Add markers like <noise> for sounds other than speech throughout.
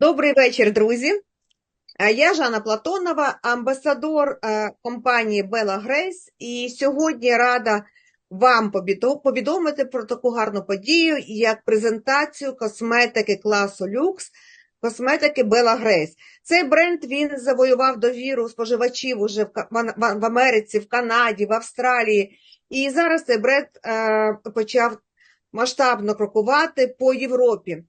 Добрий вечір, друзі. Я Жанна Платонова, амбасадор компанії Bella Grace, і сьогодні рада вам повідомити про таку гарну подію, як презентацію косметики класу люкс, косметики Bella Grace. Цей бренд він завоював довіру споживачів уже в Америці, в Канаді, в Австралії. І зараз цей бренд почав масштабно крокувати по Європі.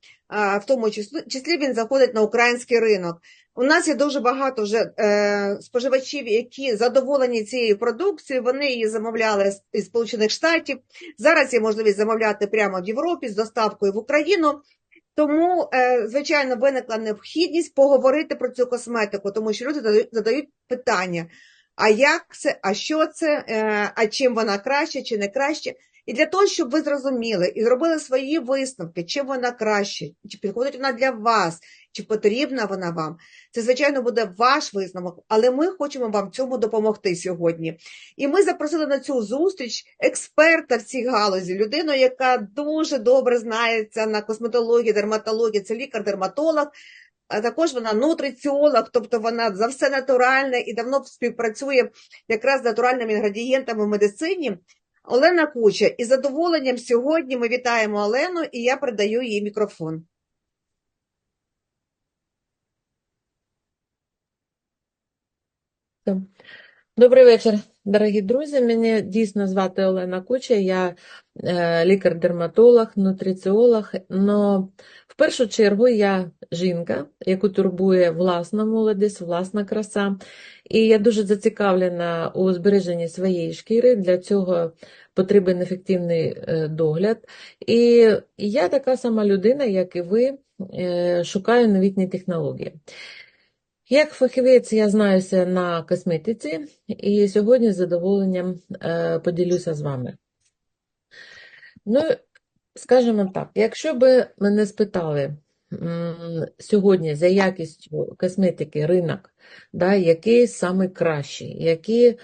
В тому числі, він заходить на український ринок. У нас є дуже багато вже е, споживачів, які задоволені цією продукцією. Вони її замовляли із Сполучених Штатів. Зараз є можливість замовляти прямо в Європі з доставкою в Україну. Тому, е, звичайно, виникла необхідність поговорити про цю косметику, тому що люди задають, задають питання: а як це, а що це, е, а чим вона краще чи не краще. І для того, щоб ви зрозуміли і зробили свої висновки, чим вона краще, чи підходить вона для вас, чи потрібна вона вам, це, звичайно, буде ваш висновок, але ми хочемо вам цьому допомогти сьогодні. І ми запросили на цю зустріч експерта в цій галузі, людину, яка дуже добре знається на косметології, дерматології, це лікар-дерматолог. А також вона нутриціолог, тобто вона за все натуральне і давно співпрацює якраз з натуральними інгредієнтами в медицині. Олена Куча. І задоволенням сьогодні ми вітаємо Олену, і я передаю їй мікрофон. Добрий вечір, дорогі друзі. Мене дійсно звати Олена Куча, я е, лікар-дерматолог, нутриціолог. Но в першу чергу я жінка, яку турбує власна молодість, власна краса. І я дуже зацікавлена у збереженні своєї шкіри. Для цього потрібен ефективний е, догляд. І я така сама людина, як і ви, е, шукаю новітні технології. Як фахівець я знаюся на косметиці і сьогодні з задоволенням е, поділюся з вами. Ну, скажімо так, якщо би мене спитали сьогодні за якістю косметики ринок, да, який саме кращий, які,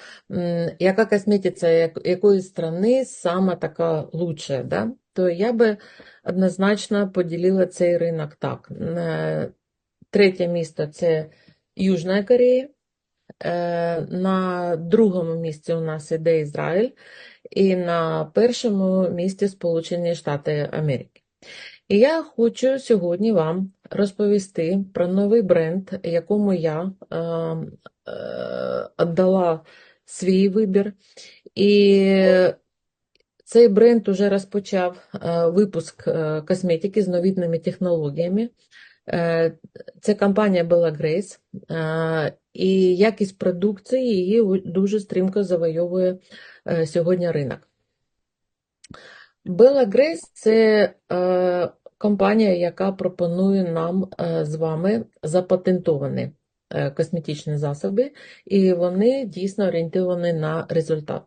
яка косметиця як, якої страни саме така лучша, да, то я би однозначно поділила цей ринок так. Е, Третє місто це Южна Корея. Е, На другому місці у нас іде Ізраїль, і на першому місці Сполучені Штати Америки. І я хочу сьогодні вам розповісти про новий бренд, якому я е, е, віддала свій вибір. І цей бренд уже розпочав е, випуск е, косметики з новітними технологіями. Це компанія Bella е, і якість продукції її дуже стрімко завойовує е, сьогодні ринок. Bella Grace – це е, компанія, яка пропонує нам е, з вами запатентовані косметичні засоби, і вони дійсно орієнтовані на результат.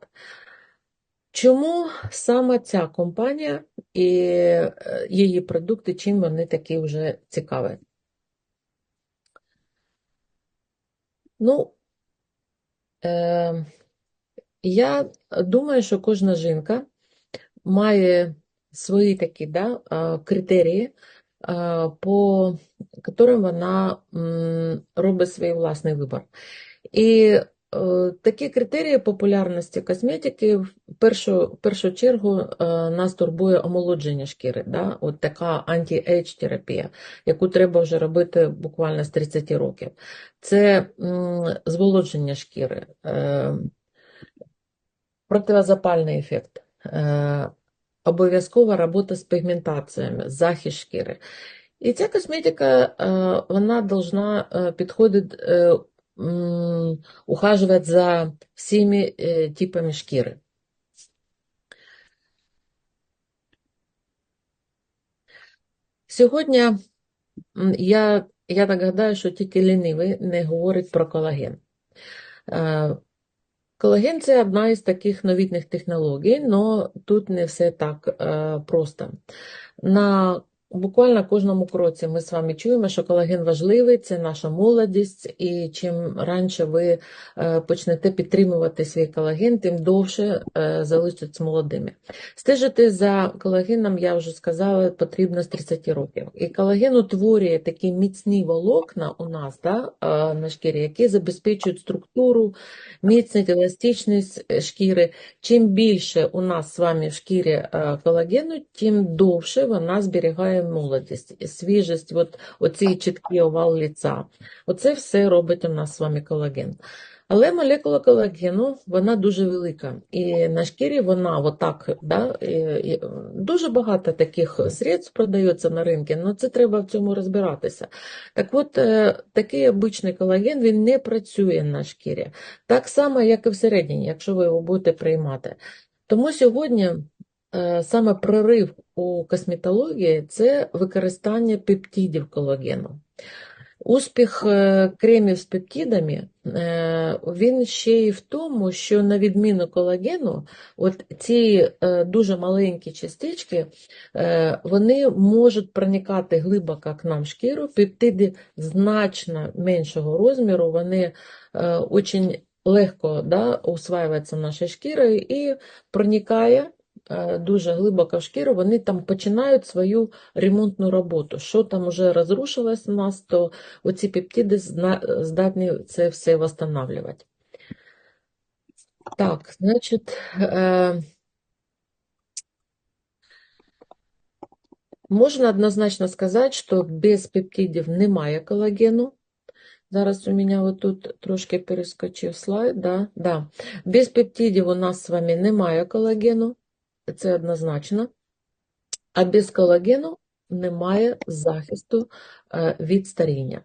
Чому саме ця компанія і е, її продукти, чим вони такі вже цікаві? Ну, е, я думаю, що кожна жінка має свої такі да, критерії, по яким вона робить свій власний вибір. І такі критерії популярності косметики в першу, в першу чергу е, нас турбує омолодження шкіри, да? От така анті-ейдж терапія, яку треба вже робити буквально з 30 років. Це зволодження шкіри, е, противозапальний ефект, е, обов'язкова робота з пігментаціями, захист шкіри. І ця косметика, е, вона должна е, підходити, е, ухаживать за всіми е, типами шкіри. Сьогодні я, я так гадаю, що тільки лінивий не говорить про колаген. Колаген – це одна із таких новітніх технологій, але тут не все так просто. На буквально кожному кроці ми з вами чуємо, що колаген важливий, це наша молодість, і чим раніше ви е, почнете підтримувати свій колаген, тим довше е, залишитесь молодими. Стежити за колагеном, я вже сказала, потрібно з 30 років. І колаген утворює такі міцні волокна у нас да, е, на шкірі, які забезпечують структуру, міцність, еластичність шкіри. Чим більше у нас з вами в шкірі колагену, тим довше вона зберігає молодість, свіжість, от, оцей чіткий овал ліця. Оце все робить у нас з вами колаген. Але молекула колагену, вона дуже велика. І на шкірі вона отак, да, дуже багато таких средств продається на ринку, але це треба в цьому розбиратися. Так от, е, такий обичний колаген, він не працює на шкірі. Так само, як і всередині, якщо ви його будете приймати. Тому сьогодні саме прорив у косметології – це використання пептидів колагену. Успіх е, кремів з пептидами, е, він ще й в тому, що на відміну колагену, от ці е, дуже маленькі частички, е, вони можуть проникати глибоко к нам в шкіру, пептиди значно меншого розміру, вони е, очень легко да, усваюються нашою шкірою і проникає е, дуже глибоко в шкіру, вони там починають свою ремонтну роботу. Що там вже розрушилось у нас, то оці пептиди здатні це все восстанавливать. Так, значить, е, можна однозначно сказати, що без пептидів немає колагену. Зараз у мене отут трошки перескочив слайд. Да, да. Без пептидів у нас з вами немає колагену, це однозначно. А без колагену немає захисту е, від старіння.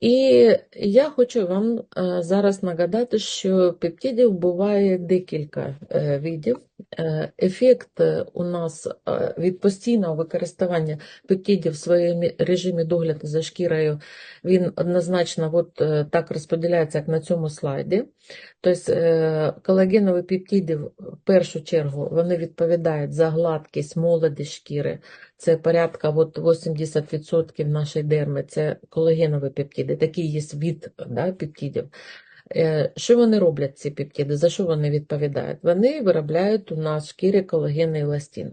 І я хочу вам е, зараз нагадати, що пептидів буває декілька е, видів. Е, Ефект е, у нас е, від постійного використання пептидів в своєму режимі догляду за шкірою, він однозначно от, так розподіляється, як на цьому слайді. Тобто колагенові пептиди в першу чергу вони відповідають за гладкість, молодість шкіри. Це порядка от 80% нашої дерми, це колагенові пептиди. Такий є від да, пептидів. Е, Що вони роблять, ці пептиди? За що вони відповідають? Вони виробляють у нас в шкірі колаген і еластин.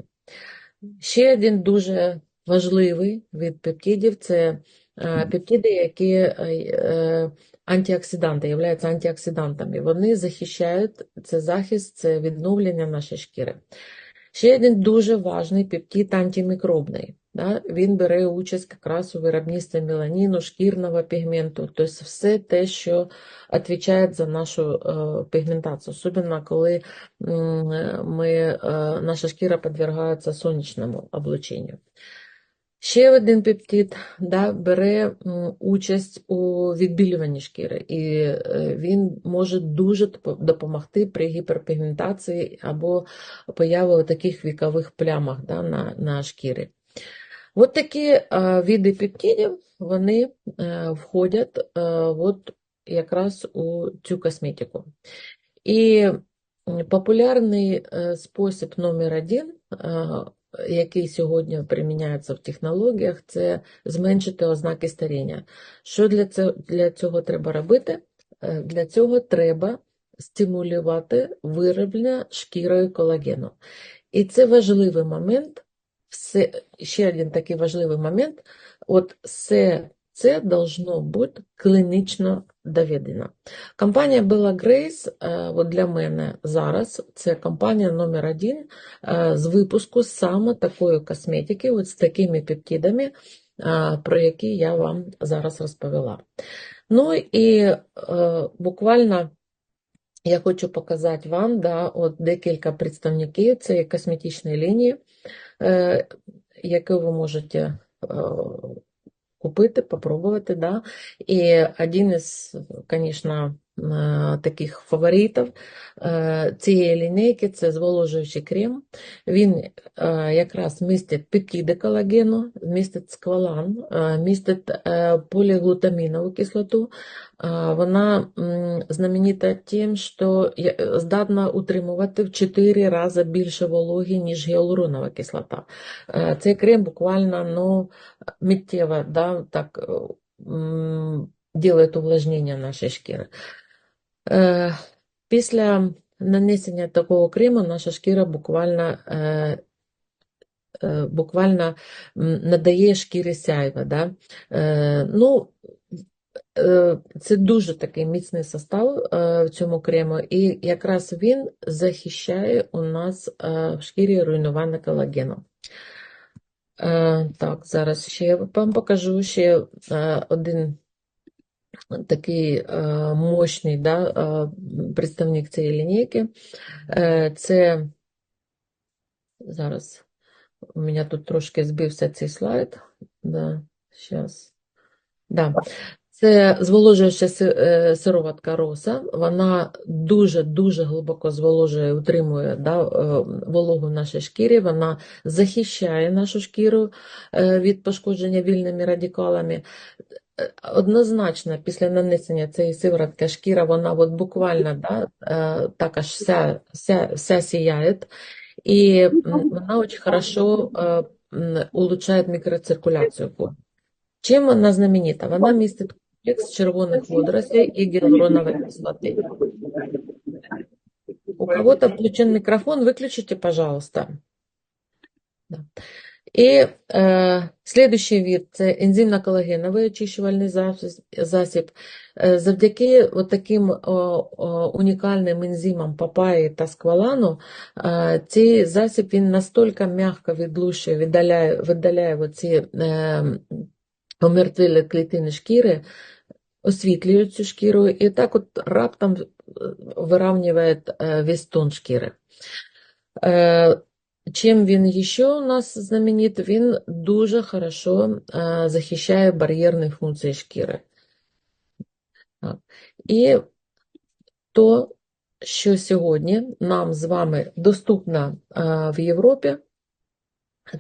Ще один дуже важливий від пептидів – це е, пептиди, які е, антиоксиданти, являються антиоксидантами. Вони захищають, це захист, це відновлення нашої шкіри. Ще один дуже важний пептид антимікробний. Да? Він бере участь якраз у виробництві меланіну, шкірного пігменту, тобто все те, що відповідає за нашу е, пігментацію, особливо коли ми, е, наша шкіра підвергається сонячному облученню. Ще один пептид да, бере участь у відбілюванні шкіри, і е, він може дуже допомогти при гіперпігментації або появі таких вікових плямах да, на, на шкірі. От такі е, види пептидів, вони е, входять е, от якраз у цю косметику. І популярний спосіб номер один, який сьогодні приміняється в технологіях, це зменшити ознаки старіння. Що для цього, для цього треба робити? Для цього треба стимулювати вироблення шкірою колагену. І це важливий момент. Все, ще один такий важливий момент. От все це должно бути клінічно доведено. Компанія Bella Grace, е, от для мене зараз, це компанія номер один е, з випуску саме такої косметики, от з такими пептидами, е, про які я вам зараз розповіла. Ну і буквально я хочу показати вам да, от декілька представників цієї косметичної лінії, е, яку ви можете е, купити, попробувати. Да. І один із, звісно, таких фаворитів е, цієї лінійки це зволожуючий крем. Він е, якраз містить пептиди колагену, містить сквалан, е, містить е, поліглутамінову кислоту. Е, Вона знаменита тим, що здатна утримувати в 4 рази більше вологи, ніж гіалуронова кислота. Е, Цей крем буквально ну, миттєво да, так, е, делает увлажнення нашої шкіри. Е, Після нанесення такого крему наша шкіра буквально, е, е, буквально надає шкірі сяйва. Да? Ну, це дуже такий міцний состав в цьому крему, і якраз він захищає у нас в шкірі руйнування колагену. Так, зараз ще я вам покажу ще один такий е, мощний да, е, представник цієї лінійки. Е, Це зараз у мене тут трошки збився цей слайд. Да, щас. Да. Це зволожуюча сироватка роса. Вона дуже-дуже глибоко зволожує, утримує да, вологу в нашій шкірі. Вона захищає нашу шкіру від пошкодження вільними радикалами. Однозначно, після нанесення цієї сиворотки шкіра, вона от буквально да, е, так аж вся, вся, вся сіяє. І вона дуже хорошо е, м, улучшає мікроциркуляцію кожи. Чим вона знаменита? Вона містить комплекс червоних водорослей і гіалуронової кислоти. У кого-то включен микрофон, выключите, пожалуйста. Да. І е, слідуючий вид – це ензимно-колагеновий очищувальний засіб. Е, завдяки от таким о, о, унікальним ензимам папаї та сквалану е, цей засіб він настільки м'яко відлущує, видаляє, видаляє оці е, помертвілі клітини шкіри, освітлює цю шкіру і так от раптом е, вирівнює е, весь тон шкіри. Е, Чим він ще у нас знаменит? Він дуже хорошо е, захищає бар'єрні функції шкіри. Так. І то, що сьогодні нам з вами доступно е, в Європі,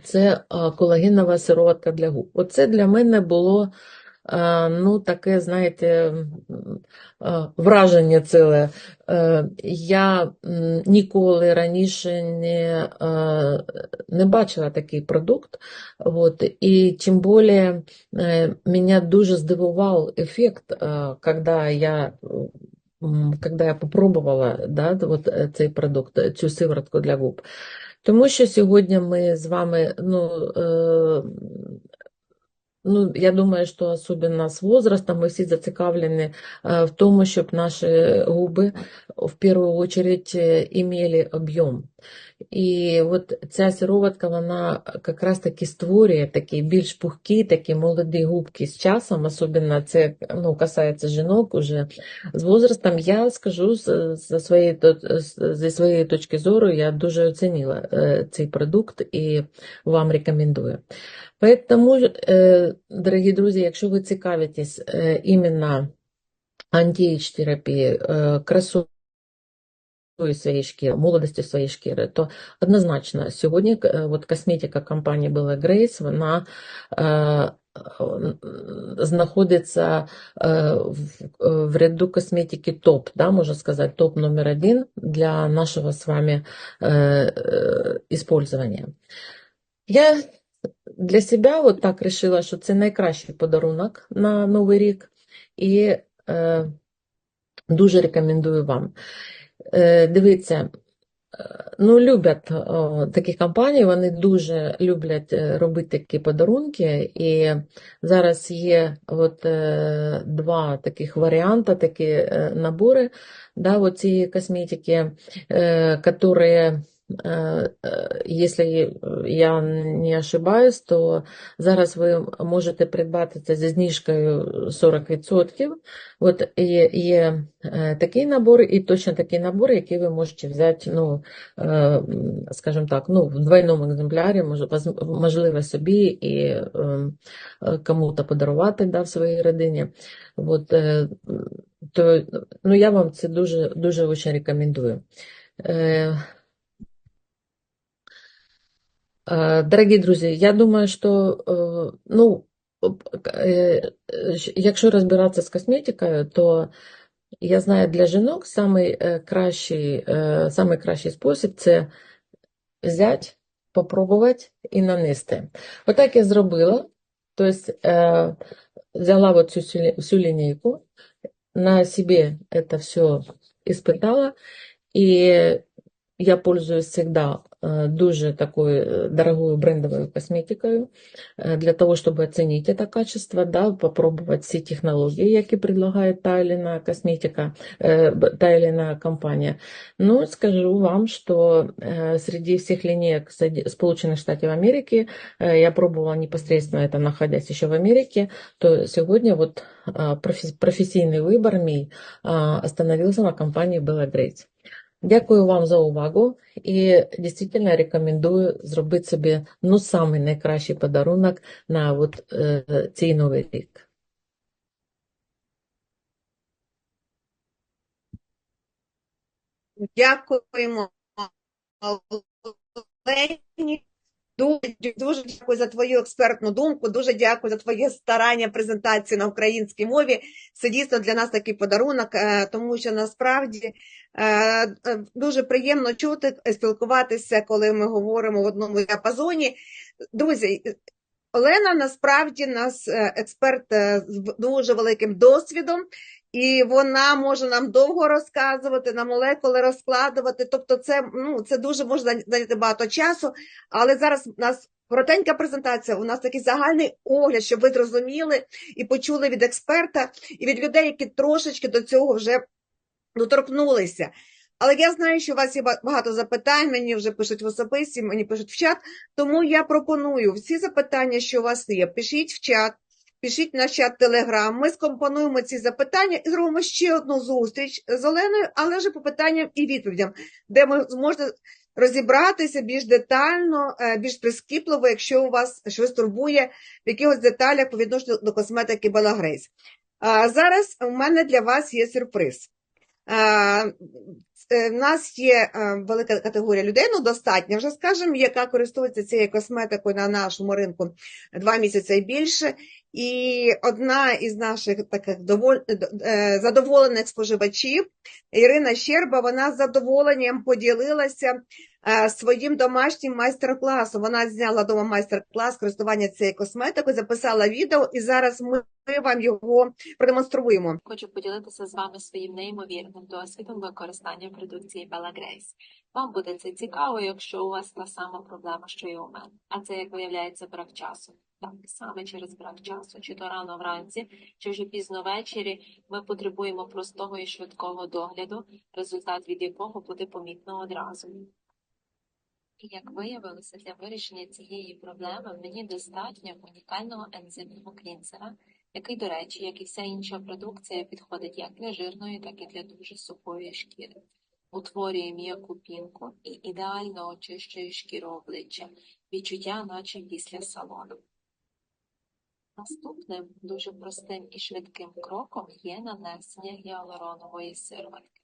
це е, колагенова сироватка для губ. Оце для мене було ну, таке, знаєте, е, враження ціле. Е, Я ніколи раніше не, е, не бачила такий продукт. Вот. І тим більше е, мене дуже здивував ефект, е, когда я когда я попробувала да, вот, е, цей продукт, цю сиворотку для губ. Тому що сьогодні ми з вами, ну, е, ну, я думаю, що особливо з возрастом ми всі зацікавлені е, в тому, щоб наші губи в першу чергу имели об'єм. І от ця сироватка, вона якраз таки створює такі більш пухкі, такі молоді губки з часом, особливо це ну, касається жінок уже з возрастом. Я скажу з- зі своєї, зі своєї точки зору, я дуже оцінила е, цей продукт і вам рекомендую. Поэтому, е, дорогі друзі, якщо ви цікавитесь е, іменно антиейдж-терапією, е, красою своєї шкіри, молодості своєї шкіри, то однозначно сьогодні е, от косметика компанії Bella Grace, вона е, е, знаходиться е, в, в ряду косметики топ, да, можна сказати, топ номер один для нашого з вами е, е, использования. Я для себе от так вирішила, що це найкращий подарунок на Новий рік, і е, дуже рекомендую вам. Е, дивіться, е, ну, люблять о, такі компанії, вони дуже люблять е, робити такі подарунки, і зараз є от, е, два таких варіанти, такі е, набори да, цієї косметики, е, які Е, е, Якщо я не ошибаюсь, то зараз ви можете придбати це зі знижкою 40%. От є, є е, такий набор і точно такий набор, який ви можете взяти, ну, е, скажімо так, ну, в двойному екземплярі, можливо, собі і е, е, кому-то подарувати да, в своїй родині. От, е, то, ну, я вам це дуже, дуже рекомендую. Э, э, Дорогі друзі, я думаю, що э, ну, э, щ- якщо розбиратися з косметикою, то я знаю, для жінок самий е, кращий, е, самий кращий спосіб це взяти, попробувати і нанести. Отак я зробила. Тобто е, взяла вот цю всю лі- всю лінійку, на себе это все испытала, и я пользуюсь всегда э, дуже такой э, дорогой брендовой косметикой э, для того, чтобы оценить это качество, да, попробовать все технологии, які предлагает та или иная косметика, э, б- та или иная компания. Но скажу вам, что э, среди всех линеек Соеди- Сполученных Штатов Америки э, я пробовала непосредственно это находясь еще в Америке, то сегодня вот а, профі- професійний вибір мій а, остановився на компанії Bella Grace. Дякую вам за увагу і дійсно рекомендую зробити собі ну самий найкращий подарунок на от, е, цей новий рік. Дякуємо, Олені. Дуже, дуже дякую за твою експертну думку, дуже дякую за твоє старання презентації на українській мові. Це дійсно для нас такий подарунок, е, тому що насправді е, е, дуже приємно чути, спілкуватися, коли ми говоримо в одному діапазоні. Друзі, Олена насправді нас експерт з дуже великим досвідом, і вона може нам довго розказувати, на молекули розкладувати. Тобто, це ну це дуже може зайня- зайняти багато часу. Але зараз у нас коротенька презентація. У нас такий загальний огляд, щоб ви зрозуміли і почули від експерта і від людей, які трошечки до цього вже доторкнулися. Але я знаю, що у вас є ба- багато запитань, мені вже пишуть в особисті, мені пишуть в чат. Тому я пропоную всі запитання, що у вас є, пишіть в чат, пишіть на чат Телеграм. Ми скомпонуємо ці запитання і зробимо ще одну зустріч з Оленою, але вже по питанням і відповідям, де ми зможете розібратися більш детально, е, більш прискіпливо, якщо у вас щось турбує в якихось деталях по відношенню до косметики. А зараз у мене для вас є сюрприз. Е, е, нас є е, велика категорія людей, ну достатньо вже скажімо, яка користується цією косметикою на нашому ринку два місяці і більше. І одна із наших таких доволь... е, задоволених споживачів, Ірина Щерба, вона з задоволенням поділилася е, своїм домашнім майстер-класом. Вона зняла дома майстер-клас користування цією косметикою, записала відео, і зараз ми вам його продемонструємо. Хочу поділитися з вами своїм неймовірним досвідом використання продукції Bella Grace. Вам буде це цікаво, якщо у вас та сама проблема, що і у мене. А це, як виявляється, брак часу. Так, саме через брак часу, чи то рано вранці, чи вже пізно ввечері, ми потребуємо простого і швидкого догляду, результат від якого буде помітно одразу. І як виявилося, для вирішення цієї проблеми мені достатньо унікального ензимного клінсера, який, до речі, як і вся інша продукція, підходить як для жирної, так і для дуже сухої шкіри. Утворює м'яку пінку і ідеально очищує шкіру обличчя, відчуття, наче після салону. Наступним дуже простим і швидким кроком є нанесення гіалуронової сироватки.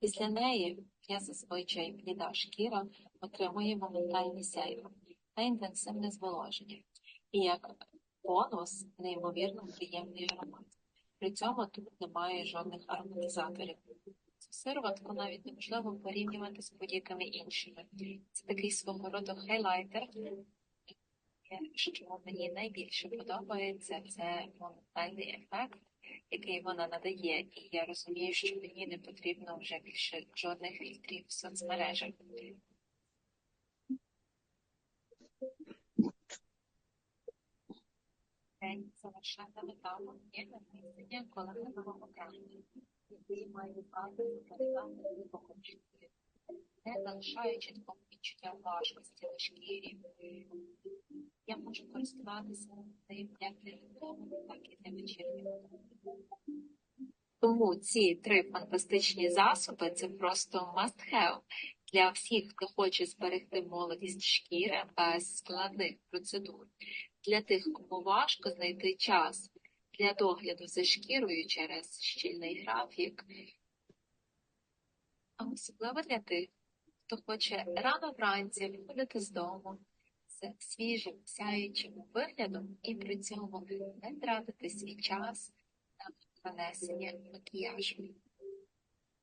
Після неї я зазвичай бліда шкіра отримує моментальне сяйво та інтенсивне зволоження. І як бонус неймовірно приємний аромат. При цьому тут немає жодних ароматизаторів. Цю сироватку навіть неможливо порівнювати з будь-якими іншими. Це такий свого роду хайлайтер. Що мені найбільше подобається, це моментальний ефект, який вона надає, і я розумію, що мені не потрібно вже більше жодних фільтрів в соцмережах. День завершальним етапом є нанесення колагенового крему, який має базу використання глибокої шкіри. Не залишаючи такого відчуття важкості на шкірі. Я можу користуватися ним як для ранкового, так і для вечірнього. Тому ці три фантастичні засоби це просто must have для всіх, хто хоче зберегти молодість шкіри без складних процедур. Для тих, кому важко знайти час для догляду за шкірою через щільний графік, а особливо для тих, хто хоче рано вранці виходити з дому з свіжим, сяючим виглядом і при цьому не тратити свій час на нанесення макіяжу.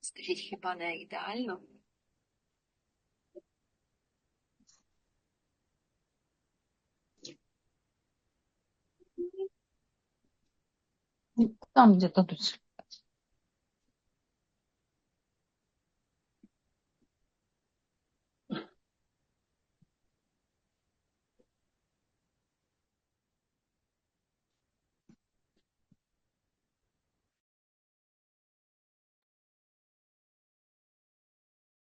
Скажіть, хіба не ідеально? Там где-то тут.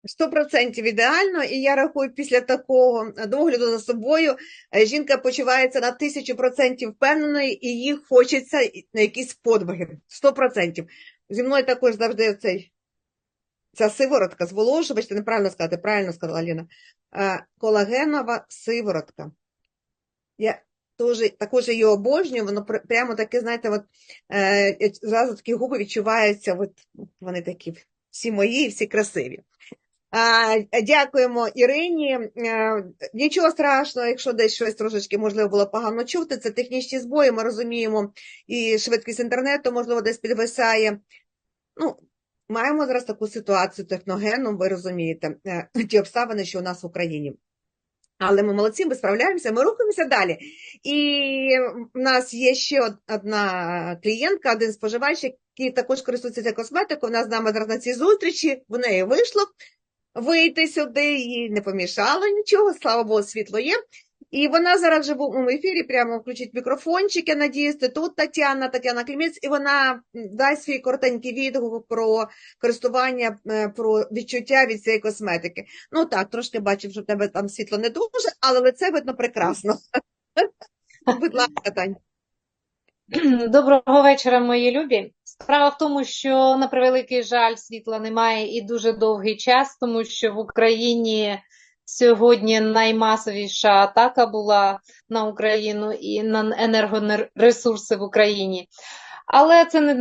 Сто процентів ідеально, і я рахую, після такого догляду за собою е, жінка почувається на тисячу процентів впевненою, і їй хочеться на якісь подвиги. Сто процентів. Зі мною також завжди цей, ця сиворотка, зволожувач, ти неправильно сказати, правильно сказала Ліна, е, колагенова сиворотка. Я теж, також її обожнюю, воно прямо таке, знаєте, от, е, зразу такі губи відчуваються, от, вони такі всі мої, всі красиві. Дякуємо Ірині. Е, Нічого страшного, якщо десь щось трошечки можливо було погано чути. Це технічні збої. Ми розуміємо, і швидкість інтернету, можливо, десь підвисає. Ну, маємо зараз таку ситуацію техногенну, ви розумієте, е, ті обставини, що у нас в Україні. Але ми молодці, ми справляємося, ми рухаємося далі. І в нас є ще одна клієнтка, один споживач, який також користується косметикою. У нас з нами зараз на цій зустрічі, в неї вийшло вийти сюди, їй не помішало нічого, слава Богу, світло є. І вона зараз вже в живому ефірі прямо включить мікрофончик, я надіюсь, тут Тетяна, Тетяна Клімець, і вона дасть свій коротенький відгук про користування, е, про відчуття від цієї косметики. Ну так, трошки бачив, що в тебе там світло не дуже, але лице видно прекрасно. <laughs> Будь ласка, Тань. <clears throat> Доброго вечора, мої любі. Справа в тому, що на превеликий жаль світла немає і дуже довгий час, тому що в Україні сьогодні наймасовіша атака була на Україну і на енергоресурси в Україні. Але це не,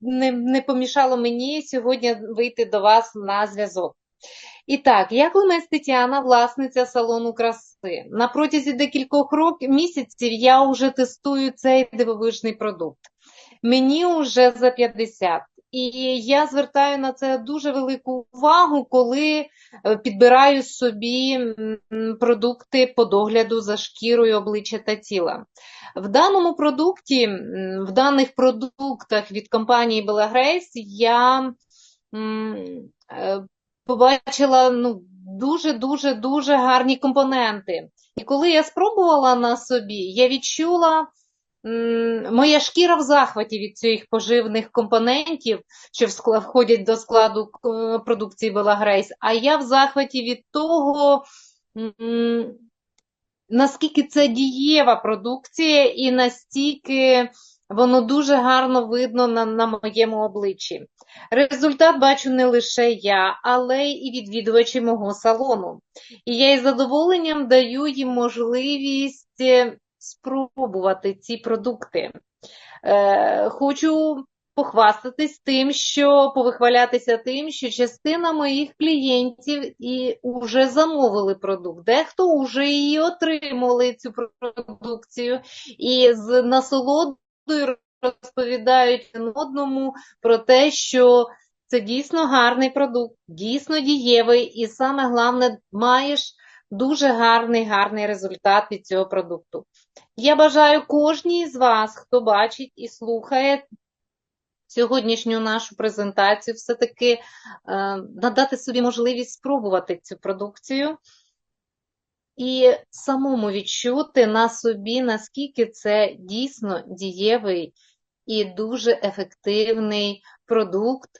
не, не, помішало мені сьогодні вийти до вас на зв'язок. І так, я Клемець Тетяна, власниця салону краси. На протязі декількох років, місяців я вже тестую цей дивовижний продукт. Мені вже за 50. І я звертаю на це дуже велику увагу, коли е, підбираю собі продукти по догляду за шкірою обличчя та тіла. В даному продукті, в даних продуктах від компанії Grace я е, побачила ну, дуже-дуже дуже гарні компоненти. І коли я спробувала на собі, я відчула, моя шкіра в захваті від цих поживних компонентів, що входять до складу е, продукції Grace, а я в захваті від того, наскільки це дієва продукція і настільки воно дуже гарно видно на, на моєму обличчі. Результат бачу не лише я, але і відвідувачі мого салону. І я із задоволенням даю їм можливість е, спробувати ці продукти. Е, хочу похвастатись тим, що повихвалятися тим, що частина моїх клієнтів і вже замовили продукт. Дехто вже її отримали цю продукцію і з насолодою розповідають один одному про те, що це дійсно гарний продукт, дійсно дієвий, і саме головне, маєш дуже гарний, гарний результат від цього продукту. Я бажаю кожній з вас, хто бачить і слухає сьогоднішню нашу презентацію, все-таки е, надати собі можливість спробувати цю продукцію і самому відчути на собі, наскільки це дійсно дієвий і дуже ефективний продукт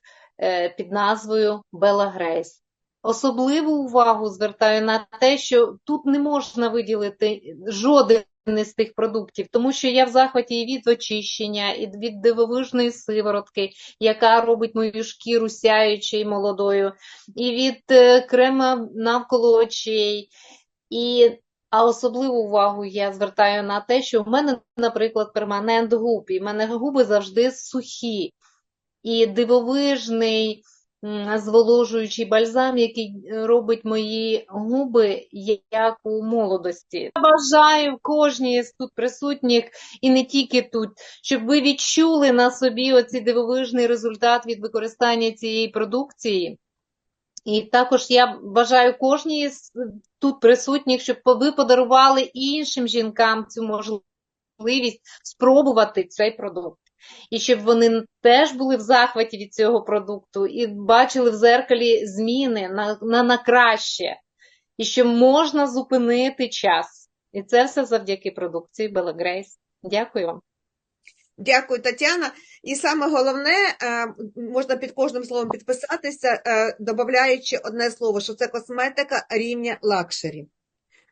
е, під назвою Grace. Особливу увагу звертаю на те, що тут не можна виділити жоден із тих продуктів, тому що я в захваті і від очищення, і від дивовижної сиворотки, яка робить мою шкіру сяючою молодою, і від е, крема навколо очей. І, а особливу увагу я звертаю на те, що в мене, наприклад, перманент губ, і в мене губи завжди сухі. І дивовижний зволожуючий бальзам, який робить мої губи як у молодості. Я бажаю кожній з тут присутніх, і не тільки тут, щоб ви відчули на собі оцей дивовижний результат від використання цієї продукції. І також я бажаю кожній з тут присутніх, щоб ви подарували іншим жінкам цю можливість спробувати цей продукт. І щоб вони теж були в захваті від цього продукту і бачили в зеркалі зміни на, на, на краще, і що можна зупинити час. І це все завдяки продукції Grace. Дякую вам. Дякую, Тетяна. І саме головне, е, можна під кожним словом підписатися, е, додаючи одне слово, що це косметика рівня лакшері.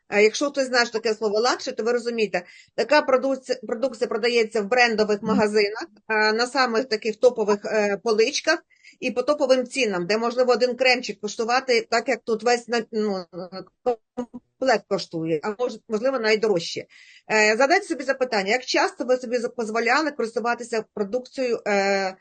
Якщо хтось знає, що таке слово лакшері, то ви розумієте, така продукція, продукція продається в брендових магазинах, на самих таких топових е, поличках і по топовим цінам, де можливо один кремчик коштувати, так як тут весь ну, комплект коштує, а можливо навіть дорожче. Е, Задайте собі запитання, як часто ви собі дозволяли користуватися продукцією е,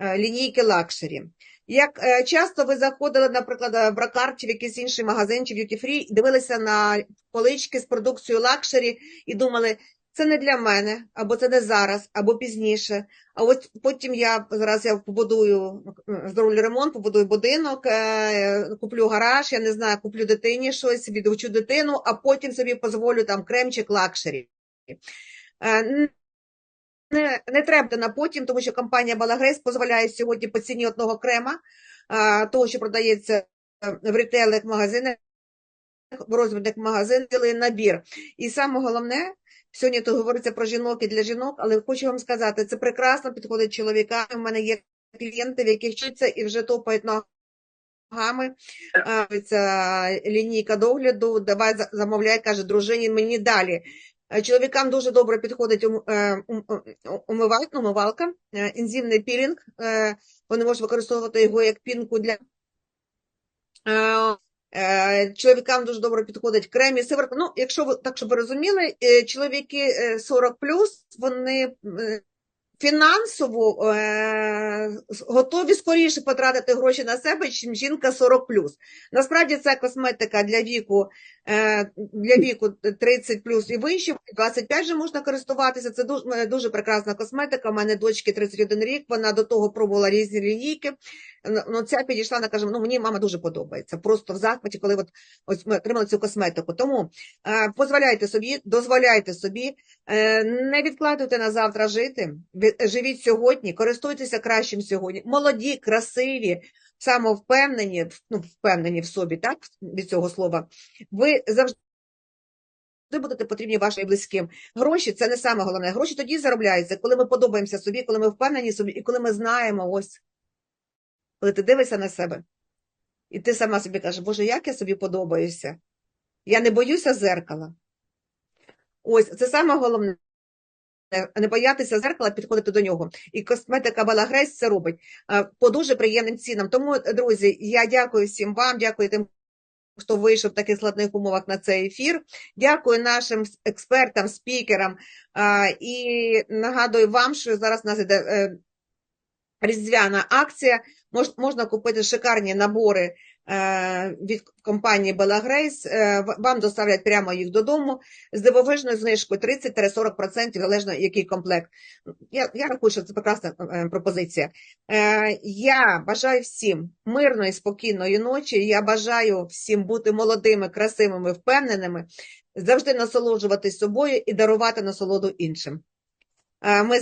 лінійки лакшері? Як е, часто ви заходили, наприклад, в Бракар в якийсь інший магазин чи в Duty Free, дивилися на полички з продукцією лакшері і думали, це не для мене, або це не зараз, або пізніше. А от потім я зараз я побудую е, зроблю ремонт, побудую будинок, е, куплю гараж, я не знаю, куплю дитині щось, відучу дитину, а потім собі дозволю там кремчик лакшері. Е, Не, не треба на потім, тому що компанія Балагрейс дозволяє сьогодні по ціні одного крема, а, того, що продається в рітейлних магазинах, в розмірних магазинах, цілий набір. І саме головне, сьогодні тут говориться про жінок і для жінок, але хочу вам сказати, це прекрасно підходить чоловікам. У мене є клієнти, в яких вчаться і вже топають ногами. А, Ця лінійка догляду, давай замовляй, каже, дружині, мені далі. Е, Чоловікам дуже добре підходить ум- е, ум- ум- умивалка, е, ензимний пілінг. Вони можуть використовувати його як пінку для Чоловікам дуже добре підходить крем і сиворотка. Ну, якщо ви так, щоб ви розуміли, чоловіки е, 40 вони фінансово е, готові скоріше потратити гроші на себе, ніж жінка 40 Насправді це косметика для віку, е, для віку 30 і вище, 25 вже можна користуватися. Це дуже, е, дуже прекрасна косметика. У мене дочки 31 рік, вона до того пробувала різні лінійки. Ну, Ну, ця підійшла, вона каже, ну мені мама дуже подобається. Просто в захваті, коли от ось ми отримали цю косметику. Тому е, дозволяйте собі, дозволяйте собі, е, не відкладуйте на завтра жити. Ві- Живіть сьогодні, користуйтеся кращим сьогодні. Молоді, красиві, самовпевнені, ну, впевнені в собі, так, від цього слова. Ви завжди будете потрібні вашим близьким. Гроші це не саме головне. Гроші тоді заробляються, коли ми подобаємося собі, коли ми впевнені собі, і коли ми знаємо ось коли ти дивишся на себе, і ти сама собі кажеш, Боже, як я собі подобаюся? Я не боюся зеркала. Ось, це саме головне. Не боятися зеркала, підходити до нього. І косметика Балагрейс це робить по дуже приємним цінам. Тому, друзі, я дякую всім вам, дякую тим, хто вийшов в таких складних умовах на цей ефір. Дякую нашим експертам, спікерам. І нагадую вам, що зараз у нас іде е, різдвяна акція. Мож, можна купити шикарні набори е, від компанії. Е, в- вам доставлять прямо їх додому з дивовижною знижкою 30-40%, залежно який комплект. Я, я рахую, що це прекрасна е, пропозиція. Е, я бажаю всім мирної, спокійної ночі. Я бажаю всім бути молодими, красивими, впевненими, завжди насолоджуватись собою і дарувати насолоду іншим. Е, Ми